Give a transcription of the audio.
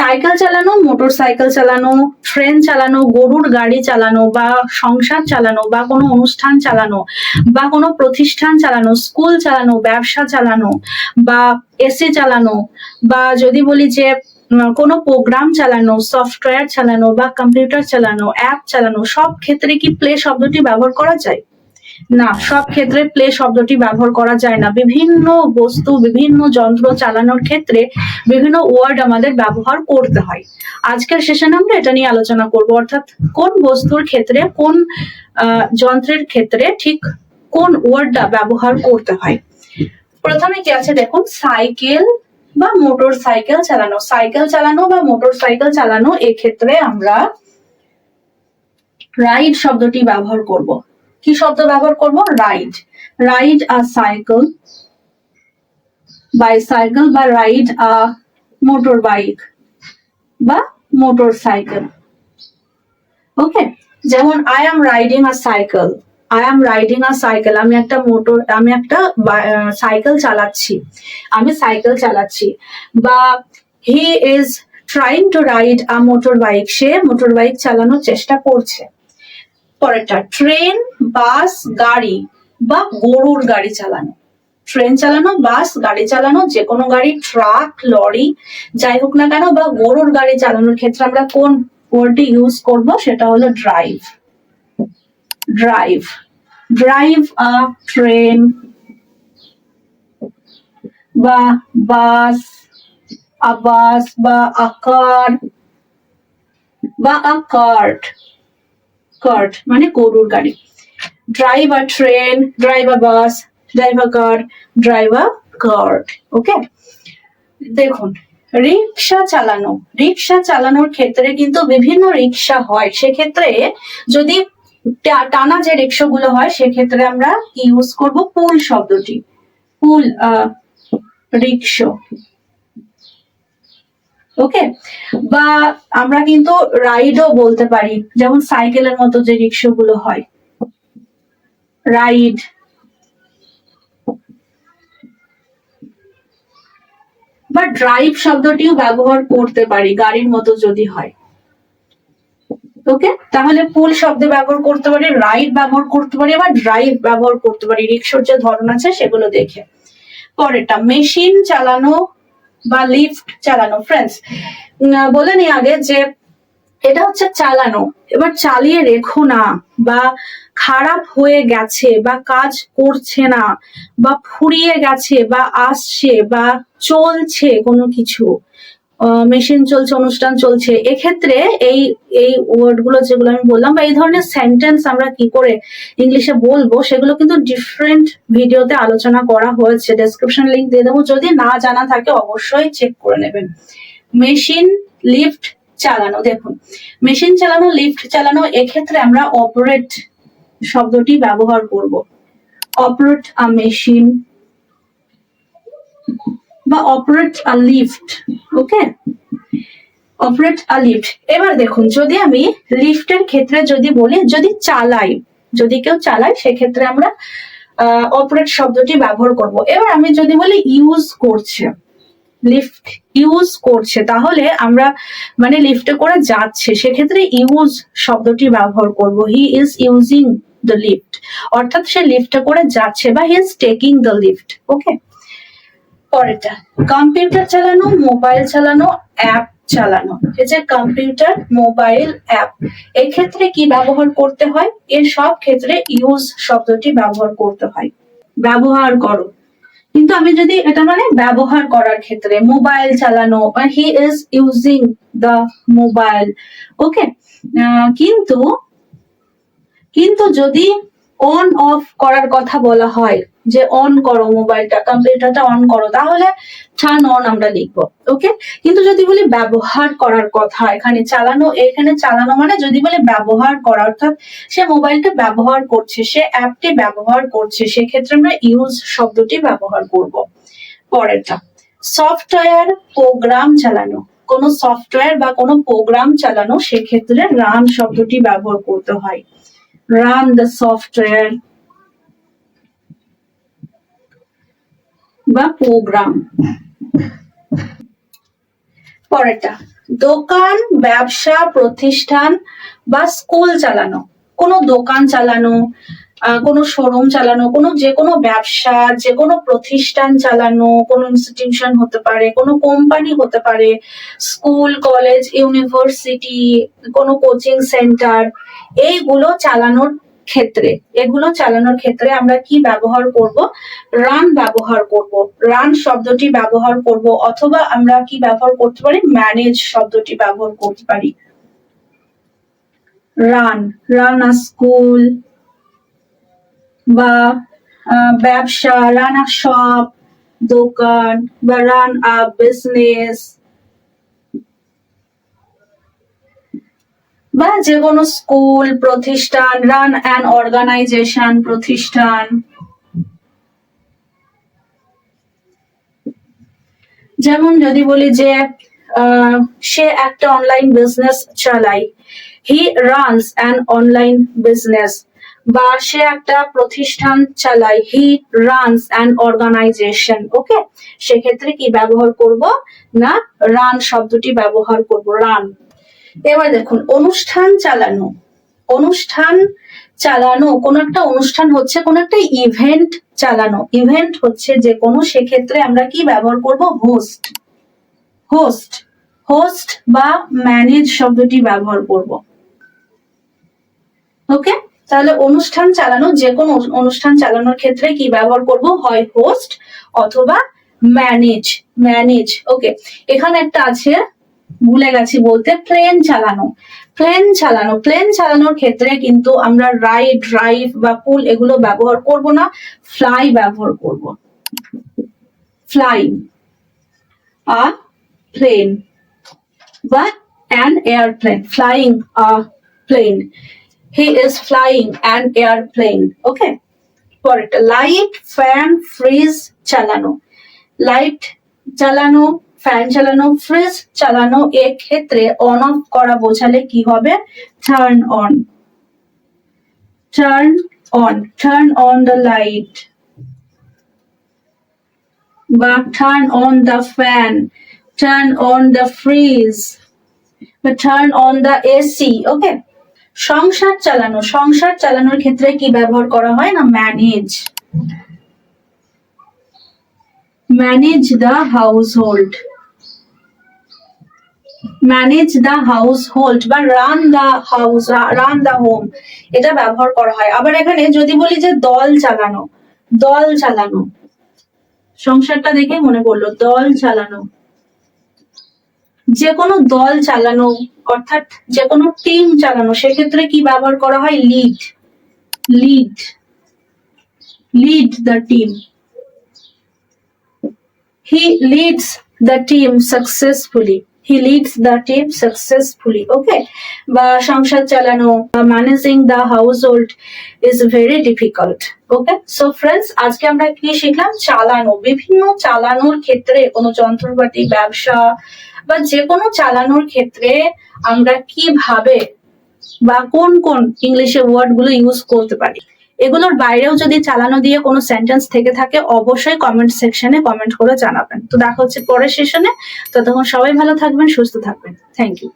Cycle চালানো motor cycle চালানো, train চালানো, গরুর গাড়ি চালানো বা সংসার চালানো বা কোনো অনুষ্ঠান চালানো বা কোনো প্রতিষ্ঠান চালানো, স্কুল চালানো, ব্যবসা চালানো বা এসি চালানো বা যদি বলি যে কোনো প্রোগ্রাম চালানো সফটওয়্যার চালানো বা কম্পিউটার চালানো অ্যাপ চালানো, সব ক্ষেত্রে কি প্লে শব্দটি ব্যবহার করা যায়? না, সব ক্ষেত্রে প্লে শব্দটি ব্যবহার করা যায় না। বিভিন্ন বস্তু, বিভিন্ন যন্ত্র চালানোর ক্ষেত্রে বিভিন্ন ওয়ার্ড আমাদের ব্যবহার করতে হয়। আজকের সেশনে আমরা এটা নিয়ে আলোচনা করব, অর্থাৎ কোন বস্তুর ক্ষেত্রে, কোন যন্ত্রের ক্ষেত্রে ঠিক কোন ওয়ার্ডটা ব্যবহার করতে হয়। প্রথমে কি আছে দেখুন সাইকেল বা মোটর সাইকেল চালানো। সাইকেল চালানো বা মোটর সাইকেল চালানো এক্ষেত্রে আমরা রাইড শব্দটি ব্যবহার করব। কি শব্দ ব্যবহার করব? Ride. Ride a cycle. Bicycle বা রাইড আ মোটর বাইক বা মোটর সাইকেল। ওকে? যেমন I am riding a cycle I am riding a cycle আমি একটা মোটর, আমি একটা সাইকেল চালাচ্ছি। আমি সাইকেল চালাচ্ছি। বা he is trying to ride a motor bike say motor bike চালানোর চেষ্টা করছে। পরেরটা, ট্রেন, বাস, গাড়ি বা গরুর গাড়ি চালানো। ট্রেন চালানো, বাস, গাড়ি চালানো যে কোনো গাড়ি, ট্রাক, লরি, যাই হোক না কেন, বা গরুর গাড়ি চালানোর ক্ষেত্রে আমরা কোন ওয়ার্ডটি ইউজ করব? সেটা হলো drive. Drive. Drive a train বা বাস, আ বাস বা আ কার বা আ কার্ট কার্ট মানে গরুর গাড়ি। Drive a train drive a bus drive a car drive a cart okay? দেখুন, রিক্সা চালানো, রিক্সা চালানোর ক্ষেত্রে কিন্তু বিভিন্ন রিক্সা হয়। সেক্ষেত্রে যদি টানা যে রিক্সাগুলো হয়, সেক্ষেত্রে আমরা ইউজ করব? পুল শব্দটি। পুল, আহ, রিক্সা। ওকে বা আমরা কিন্তু রাইডও বলতে পারি, যেমন সাইকেলের মতো যে রিক্সাগুলো হয়। রাইড বা ড্রাইভ শব্দটিও ব্যবহার করতে পারি, গাড়ির মতো যদি হয়। ওকে তাহলে পুল শব্দ ব্যবহার করতে পারি রাইড ব্যবহার করতে পারি বা ড্রাইভ ব্যবহার করতে পারি। রিক্সার যে ধরন আছে, সেগুলো দেখে। পরেরটা মেশিন চালানো বা লিফট চালানো। ফ্রেন্ডস বলে নি আগে যে এটা হচ্ছে চালানো। এবার চালিয়ে রেখো না বা খারাপ হয়ে গেছে বা কাজ করছে না বা ফুরিয়ে গেছে বা আসছে বা চলছে কোনো কিছু। মেশিন চলছে, অনুষ্ঠান চলছে। এক্ষেত্রে এই এই ওয়ার্ডগুলো যেগুলো আমি বললাম বা এই ধরনের সেন্টেন্স আমরা কি করে ইংলিশে বলব, সেগুলো কিন্তু ডিফারেন্ট ভিডিওতে আলোচনা করা হয়েছে। ডেসক্রিপশন লিংক দিয়ে দেবো। যদি না জানা থাকে, অবশ্যই চেক করে নেবেন। মেশিন লিফট চালানো। দেখুন মেশিন চালানো লিফট চালানো, এক্ষেত্রে আমরা অপারেট শব্দটি ব্যবহার করব। অপারেট আ মেশিন বা operate a lift okay operate a lift এবার দেখুন, যদি আমি লিফটের ক্ষেত্রে যদি বলি, যদি চালাই, যদি কেউ চালায়, সেক্ষেত্রে আমরা অপারেট শব্দটি ব্যবহার করব। এবার আমি যদি বলি ইউজ করছে লিফট ইউজ করছে, তাহলে আমরা মানে লিফটে করে যাচ্ছে, সেক্ষেত্রে ইউজ শব্দটি ব্যবহার করব। He is using the lift অর্থাৎ সে লিফটে করে যাচ্ছে বা he is taking the lift okay পরেরটা কম্পিউটার চালানো মোবাইল চালানো অ্যাপ চালানো। এই যে কম্পিউটার মোবাইল অ্যাপ এই ক্ষেত্রে কি ব্যবহার করতে হয়? এর সব ক্ষেত্রে ইউজ শব্দটি ব্যবহার করতে হয়। ব্যবহার করো। কিন্তু আমি যদি এটা মানে ব্যবহার করার ক্ষেত্রে মোবাইল চালানো he is using the mobile okay কিন্তু কিন্তু যদি অন অফ করার কথা বলা হয় যে অন করো মোবাইলটা কম্পিউটারটা অন করো, তাহলে টার্ন অন আমরা লিখব ওকে কিন্তু যদি বলি ব্যবহার করার কথা, এখানে চালানো এখানে চালানো মানে যদি বলি ব্যবহার করা, অর্থাৎ সে মোবাইলটা ব্যবহার করছে, সে অ্যাপটি ব্যবহার করছে, সেক্ষেত্রে আমরা ইউজ শব্দটি ব্যবহার করব। পরেরটা সফটওয়্যার প্রোগ্রাম চালানো, কোনো সফটওয়্যার বা কোনো প্রোগ্রাম চালানো, সেক্ষেত্রে রান শব্দটি ব্যবহার করতে হয়। রান দ্য সফটওয়্যার বা প্রোগ্রাম পরেরটা, দোকান, ব্যবসা, প্রতিষ্ঠান বা স্কুল চালানো। কোনো দোকান চালানো কোনো শোরুম চালানো, কোনো যে কোনো ব্যবসা যে কোনো প্রতিষ্ঠান চালানো, কোনো ইনস্টিটিউশন হতে পারে, কোনো কোম্পানি হতে পারে স্কুল কলেজ ইউনিভার্সিটি কোনো কোচিং সেন্টার এইগুলো চালানোর ক্ষেত্রে, এগুলো চালানোর ক্ষেত্রে আমরা কি ব্যবহার করব? রান ব্যবহার করব। রান শব্দটি ব্যবহার করব অথবা আমরা কি ব্যবহার করতে পারি? ম্যানেজ শব্দটি ব্যবহার করতে পারি। রান রান আ স্কুল বা ব্যবসা, রান আ শপ দোকান বা রান আ বিজনেস বা যে কোনো স্কুল, প্রতিষ্ঠান রান অ্যান অর্গানাইজেশন প্রতিষ্ঠান। যেমন যদি বলি যে সে একটা অনলাইন বিজনেস চালায়। He runs an online business বা সে একটা প্রতিষ্ঠান চালায়। He runs an organisation okay সেক্ষেত্রে কি ব্যবহার করব না রান শব্দটি ব্যবহার করব? রান এবার দেখুন, অনুষ্ঠান চালানো অনুষ্ঠান চালানো, কোন একটা অনুষ্ঠান হচ্ছে, কোন একটা ইভেন্ট চালানো। ইভেন্ট হচ্ছে যে কোনো, সেক্ষেত্রে আমরা কি ব্যবহার করব? হোস্ট হোস্ট হোস্ট বা ম্যানেজ শব্দটি ব্যবহার করব। ওকে তাহলে অনুষ্ঠান চালানো, যে কোনো অনুষ্ঠান চালানোর ক্ষেত্রে কি ব্যবহার করব? হয় হোস্ট অথবা ম্যানেজ ম্যানেজ ওকে এখানে একটা আছে ভুলে গেছি বলতে প্লেন চালানো। প্লেন চালানো। প্লেন চালানোর ক্ষেত্রে কিন্তু আমরা রাইড ড্রাইভ বা পুল এগুলো ব্যবহার করব না ফ্লাই ব্যবহার করব। ফ্লাই আ প্লেন বা an airplane, flying a plane he is flying an airplane, okay? পরেরটা লাইট ফ্যান ফ্রিজ চালানো। লাইট চালানো ফ্যান চালানো ফ্রিজ চালানো ক্ষেত্রে অন অফ করা বোঝালে কি হবে? Turn on turn on turn on the light বা turn on the fan turn on the fridge বা turn on the AC okay সংসার চালানো, সংসার চালানোর ক্ষেত্রে কি ব্যবহার করা হয় না? Manage manage the household manage the hold বা run the house run the home এটা ব্যবহার করা হয়। আবার এখানে যদি বলি যে দল চালানো দল চালানো। সংসারটা দেখে মনে পড়ল, দল চালানো। যে কোনো দল চালানো, অর্থাৎ যে কোনো টিম চালানো, সেক্ষেত্রে কি ব্যবহার করা হয়? Lead lead lead the team he leads the team successfully he leads the team successfully okay বা সংসার চালানো বা managing the household is very difficult okay so friends আজকে আমরা কি শিখলাম? চালানো। বিভিন্ন চালানোর ক্ষেত্রে কোনো যন্ত্রপাতি, ব্যবসা বা যে কোনো চালানোর ক্ষেত্রে আমরা কীভাবে বা কোন কোন ইংলিশে ওয়ার্ডগুলো ইউজ করতে পারি? এগুলোর বাইরেও যদি চালানো দিয়ে কোনো সেন্টেন্স থেকে থাকে, অবশ্যই কমেন্ট সেকশনে কমেন্ট করে জানাবেন। তো দেখা হচ্ছে পরের সেশনে ততক্ষণ সবাই ভালো থাকবেন, সুস্থ থাকবেন। Thank you